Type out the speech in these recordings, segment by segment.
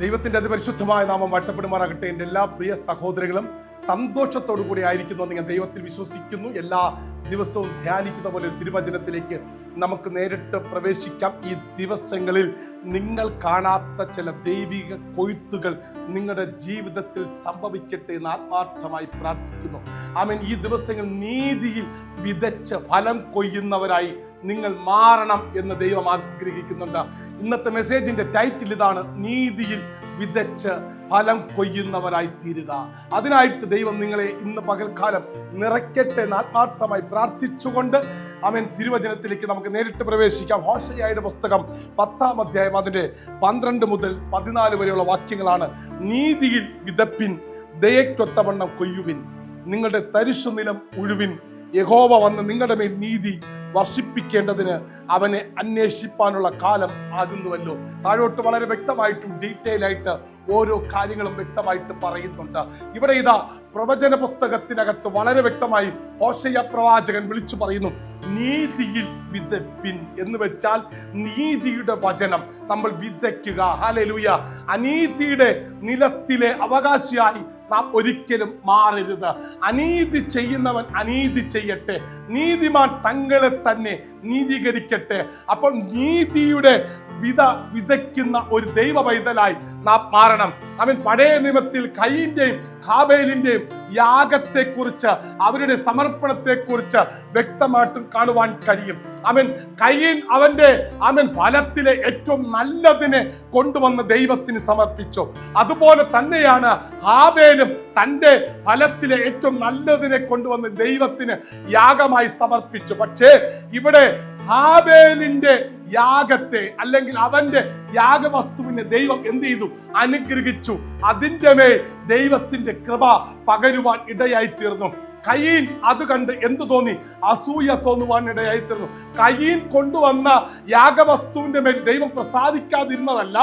ദൈവത്തിന്റെ അതിപരിശുദ്ധമായ നാമം വാഴ്ത്തപ്പെടുമാറാകട്ടെ. എന്റെ എല്ലാ പ്രിയ സഹോദരങ്ങളും സന്തോഷത്തോടു കൂടി ആയിരിക്കുന്നു എന്ന് ഞാൻ ദൈവത്തിൽ വിശ്വസിക്കുന്നു. എല്ലാ ദിവസവും ധ്യാനിക്കുന്ന പോലെ ഒരു തിരുവചനത്തിലേക്ക് നമുക്ക് നേരിട്ട് പ്രവേശിക്കാം. ഈ ദിവസങ്ങളിൽ നിങ്ങൾ കാണാത്ത ചില ദൈവിക കൊയ്ത്തുകൾ നിങ്ങളുടെ ജീവിതത്തിൽ സംഭവിക്കട്ടെ എന്ന് ആത്മാർത്ഥമായി പ്രാർത്ഥിക്കുന്നു. ആമൻ. ഈ ദിവസങ്ങൾ നീതിയിൽ വിതച്ച് ഫലം കൊയ്യുന്നവരായി നിങ്ങൾ മാറണം എന്ന് ദൈവം ആഗ്രഹിക്കുന്നുണ്ട്. ഇന്നത്തെ മെസ്സേജിന്റെ ടൈറ്റിൽ ഇതാണ് നീതിയിൽ വിതച്ച് ഫലം കൊയ്യുന്നവരായി തീരുക അതിനായിട്ട് ദൈവം നിങ്ങളെ ഇന്ന് പകൽക്കാലം നിറയ്ക്കട്ടെ ആത്മാർത്ഥമായി പ്രാർത്ഥിച്ചുകൊണ്ട് അവൻ തിരുവചനത്തിലേക്ക് നമുക്ക് നേരിട്ട് പ്രവേശിക്കാം. ഹോഷയായുടെ പുസ്തകം പത്താം അധ്യായം അതിന്റെ പന്ത്രണ്ട് മുതൽ പതിനാല് വരെയുള്ള വാക്യങ്ങളാണ്. നീതിയിൽ വിതപ്പിൻ ദയക്കൊത്തവണ്ണം കൊയ്യുവിൻ. നിങ്ങളുടെ തരിശു നിലം ഉഴുവിൻ. യഹോവ വന്ന് നിങ്ങളുടെ മേൽ നീതി വർഷിപ്പിക്കേണ്ടതിന് അവനെ അന്വേഷിപ്പാനുള്ള കാലം ആകുന്നുവല്ലോ. താഴോട്ട് വളരെ വ്യക്തമായിട്ടും ഡീറ്റെയിൽ ആയിട്ട് ഓരോ കാര്യങ്ങളും വ്യക്തമായിട്ട് പറയുന്നുണ്ട്. ഇവിടെ ഇതാ പ്രവചന പുസ്തകത്തിനകത്ത് വളരെ വ്യക്തമായി ഹോശയ പ്രവാചകൻ വിളിച്ചു പറയുന്നു നീതിയിൽ വിതപ്പിൻ എന്ന് വെച്ചാൽ നീതിയുടെ വചനം. നമ്മൾ വിതയ്ക്കുക. ഹാലലൂയ അനീതിയുടെ നിലത്തിലെ അവകാശിയായി നാം ഒരിക്കലും മാറരുത്. അനീതി ചെയ്യുന്നവൻ അനീതി ചെയ്യട്ടെ. നീതിമാൻ തങ്ങളെ തന്നെ നീതീകരിക്കട്ടെ. അപ്പോൾ നീതിയുടെ വിത വിതയ്ക്കുന്ന ഒരു ദൈവ പൈതലായി നാം മാറണം. അവൻ പഴയ നിയമത്തിൽ കൈയിന്റെയും കാബേലിന്റെയും യാഗത്തെക്കുറിച്ച് അവരുടെ സമർപ്പണത്തെക്കുറിച്ച് വ്യക്തമായിട്ടും കാണുവാൻ കഴിയും. അവൻ കയ്യൻ അവന്റെ അവൻ ഫലത്തിലെ ഏറ്റവും നല്ലതിനെ കൊണ്ടുവന്ന് ദൈവത്തിന് സമർപ്പിച്ചു. അതുപോലെ തന്നെയാണ് ഹാബേലും തന്റെ ഫലത്തിലെ ഏറ്റവും നല്ലതിനെ കൊണ്ടുവന്ന് ദൈവത്തിന് യാഗമായി സമർപ്പിച്ചു. പക്ഷേ ഇവിടെ ഹാബേലിന്റെ യാഗത്തെ അല്ലെങ്കിൽ അവന്റെ യാഗവസ്തുവിനെ ദൈവം എന്ത് ചെയ്തു? അനുഗ്രഹിച്ചു. അതിന്റെ മേൽ ദൈവത്തിന്റെ കൃപ പകരുവാൻ ഇടയായി തീർന്നു കയ്യീൻ അത് കണ്ട് എന്തു തോന്നി? അസൂയ തോന്നുവാൻ ഇടയായി തീർന്നു കയ്യീൻ കൊണ്ടുവന്ന യാഗവസ്തുവിന്റെ മേൽ ദൈവം പ്രസാദിക്കാതിരുന്നതല്ല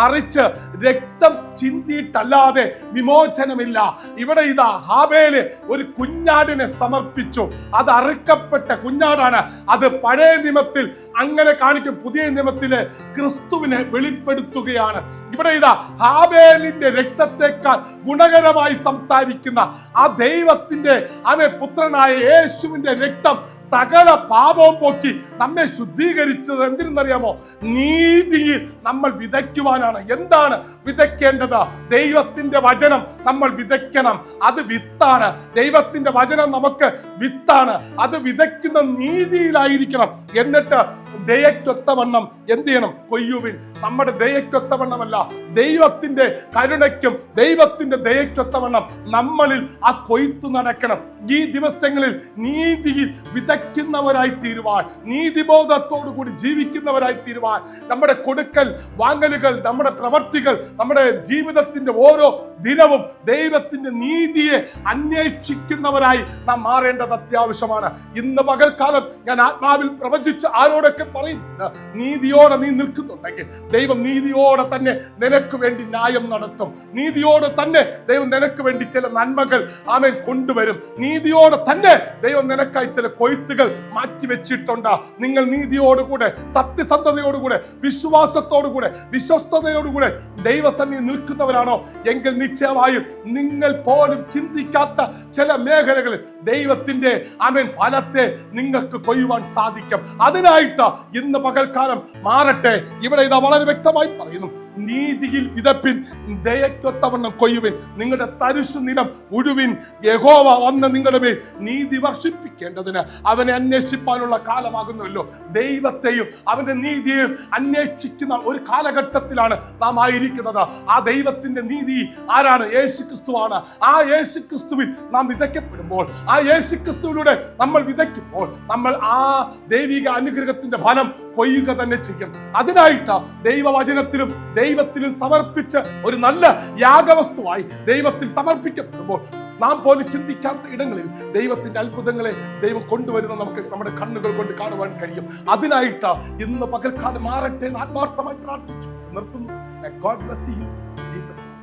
മറിച്ച് രക്തം ചിന്തിയിട്ടല്ലാതെ വിമോചനമില്ല. ഇവിടെ ഇതാ ഹാബേൽ ഒരു കുഞ്ഞാടിനെ സമർപ്പിച്ചു. അത് അറുക്കപ്പെട്ട കുഞ്ഞാടാണ്. അത് പഴയ നിയമത്തിൽ അങ്ങനെ കാണിക്കും. പുതിയ നിയമത്തിലെ ക്രിസ്തുവിനെ വെളിപ്പെടുത്തുകയാണ്. ഇവിടെ ഇതാ ഹാബേലിന്റെ രക്തത്തെക്കാൾ ഗുണകരമായി സംസാരിക്കുന്ന ആ ദൈവത്തിന്റെ അവൻ പുത്രനായ യേശുവിന്റെ രക്തം സകല പാപവും പോക്കി നമ്മെ ശുദ്ധീകരിച്ചത് എന്തിനെന്നറിയാമോ? നീതിയിൽ നമ്മൾ വിതയ്ക്കുവാനാണ്. എന്താണ് വിതയ്ക്കേണ്ടത്? ദൈവത്തിന്റെ വചനം നമ്മൾ വിതയ്ക്കണം. അത് വിത്താണ്. ദൈവത്തിന്റെ വചനം നമുക്ക് വിത്താണ്. അത് വിതയ്ക്കുന്ന നീതിയിലായിരിക്കണം. എന്നിട്ട് ദയക്കൊത്തവണ്ണം എന്ത് ചെയ്യണം? കൊയ്യുവിൻ. നമ്മുടെ ദയക്കൊത്തവണ്ണമല്ല ദൈവത്തിന്റെ കരുണയ്ക്കും ദൈവത്തിന്റെ ദയക്കൊത്തവണ്ണം നമ്മളിൽ ആ കൊയ്ത്ത് നടക്കണം. ഈ ദിവസങ്ങളിൽ നീതിയിൽ വിതയ്ക്കുന്നവരായി തീരുവാൻ നീതിബോധത്തോടു കൂടി ജീവിക്കുന്നവരായി തീരുവാൻ നമ്മുടെ കൊടുക്കൽ വാങ്ങലുകൾ നമ്മുടെ പ്രവർത്തികൾ നമ്മുടെ ജീവിതത്തിന്റെ ഓരോ ദിനവും ദൈവത്തിന്റെ നീതിയെ അന്വേഷിക്കുന്നവരായി നാം മാറേണ്ടത് അത്യാവശ്യമാണ്. ഇന്ന് പകൽക്കാലം ഞാൻ ആത്മാവിൽ പ്രവചിച്ച് ആരോടൊക്കെ പറയുന്നുണ്ട് നീതിയോടെ നീ നിൽക്കുന്നുണ്ടെങ്കിൽ ദൈവം നീതിയോടെ തന്നെ നിനക്ക് വേണ്ടി ന്യായം നടത്തും. നീതിയോടെ തന്നെ ദൈവം നിനക്ക് വേണ്ടി ചില നന്മകൾ ആമേൻ കൊണ്ടുവരും. നീതിയോടെ തന്നെ ദൈവം നിനക്കായി ചില കൊയ്ത്തുകൾ മാറ്റി വെച്ചിട്ടുണ്ട് നിങ്ങൾ നീതിയോടുകൂടെ സത്യസന്ധതയോടുകൂടെ വിശ്വാസത്തോടുകൂടെ വിശ്വസ്തയോടുകൂടെ ദൈവസന്നി നിൽക്കുന്നവരാണോ? എങ്കിൽ നിശ്ചയമായും നിങ്ങൾ പോലും ചിന്തിക്കാത്ത ചില മേഖലകളിൽ ദൈവത്തിന്റെ ആമേൻ ഫലത്തെ നിങ്ങൾക്ക് കൊയ്യുവാൻ സാധിക്കും. അതിനായിട്ട് ഇന്ന് പകൽക്കാലം മാറട്ടെ. ഇവിടെ ഇതാ വളരെ വ്യക്തമായി പറയുന്നു. നീതിയിൽ വിതപ്പിൻ ദയക്കൊത്തവണ്ണം കൊയ്യുവിൻ. നിങ്ങളുടെ തരിശു നിലം ഉഴുവിൻ. യഹോവ വന്ന് നിങ്ങളുടെ മേൽ നീതി വർഷിപ്പിക്കേണ്ടതിന് അവനെ അന്വേഷിപ്പാനുള്ള കാലമാകുന്നുവല്ലോ ദൈവത്തെയും അവന്റെ നീതിയെയും അന്വേഷിക്കുന്ന ഒരു കാലഘട്ടത്തിലാണ് നാം ആയിരിക്കുന്നത്. ആ ദൈവത്തിന്റെ നീതി ആരാണ്? യേശു ക്രിസ്തുവാണ് ആ യേശു ക്രിസ്തുവിൽ നാം വിതയ്ക്കപ്പെടുമ്പോൾ ആ യേശു ക്രിസ്തുവിലൂടെ നമ്മൾ വിതയ്ക്കുമ്പോൾ നമ്മൾ ആ ദൈവിക അനുഗ്രഹത്തിന്റെ ഫലം കൊയ്യുക തന്നെ ചെയ്യും. അതിനായിട്ട് ദൈവവചനത്തിലും ദൈവത്തിലും സമർപ്പിച്ച് ഒരു നല്ല യാഗവസ്തുവായി ദൈവത്തിൽ സമർപ്പിക്കപ്പെടുമ്പോൾ നാം പോലും ചിന്തിക്കാത്ത ഇടങ്ങളിൽ ദൈവത്തിന്റെ അത്ഭുതങ്ങളെ ദൈവം കൊണ്ടുവരുന്ന നമുക്ക് നമ്മുടെ കണ്ണുകൾ കൊണ്ട് കാണുവാൻ കഴിയും. അതിനായിട്ട് ഇന്ന് പകൽക്കാലം മാറട്ടെ എന്ന് ആത്മാർത്ഥമായി പ്രാർത്ഥിച്ചു. നിർത്തുന്നു. God Jesus